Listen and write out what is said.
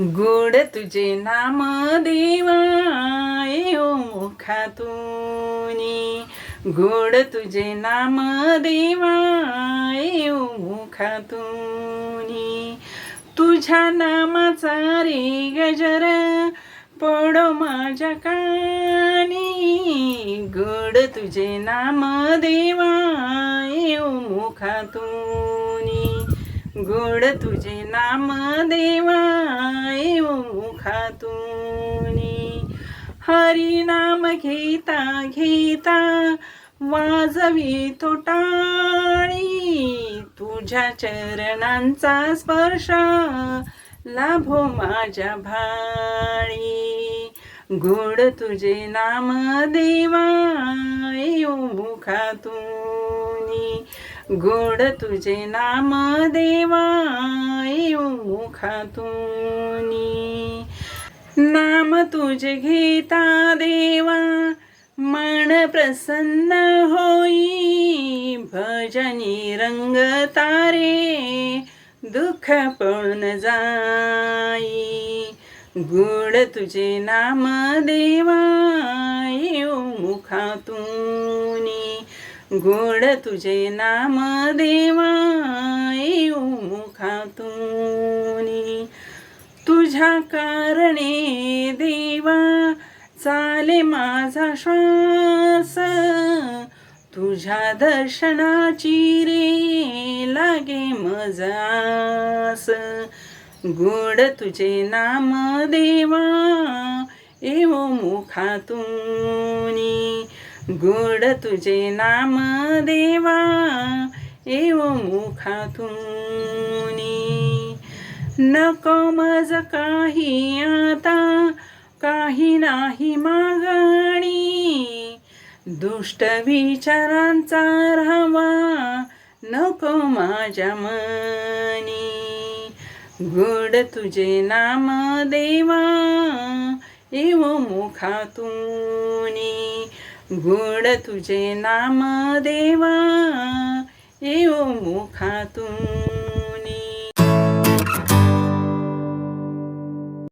गोड तुझे नाम देवा येऊ मुखातूनी. गोड तुझे नाम देवा येऊ मुखातूनी. तुझ्या नामाचा रे गजर पडो माझ्या कानी. गोड तुझे नाम देवा येऊ मुखातूनी. गोड तुझे नाम देवा मुखातून. हरी नाम घेता घेता वाजवी टाळी तुझ्या चरणांचा स्पर्श लाभो माझ्या भाळी. गोड तुझे नाम देवा मुखातून. गोड तुझे नाम देवा मुखातून. नाम तुझे घेता देवा मन प्रसन्न होई. भजनी रंग तारे दुःख पळून जाई. गुड तुझे नाम देवा येऊ मुखातून. गोड तुझे नाम देवा येऊ मुखातूनी. तुझ्या कारणे देवा चाले माझा श्वास. तुझ्या दर्शनाची रे लागे मजास. गोड तुझे नाम देवा एव मुखातूनी. गोड तुझे नाम देवा एव मुखातूनी. नको मज काही आता काही नाही मागणी. दुष्ट विचारांचा राहावा नको माझ्या मनी. गोड तुझे नाम देवा एव मुखातूनी. गुण तुझे नाम देवा. येऊ मुखा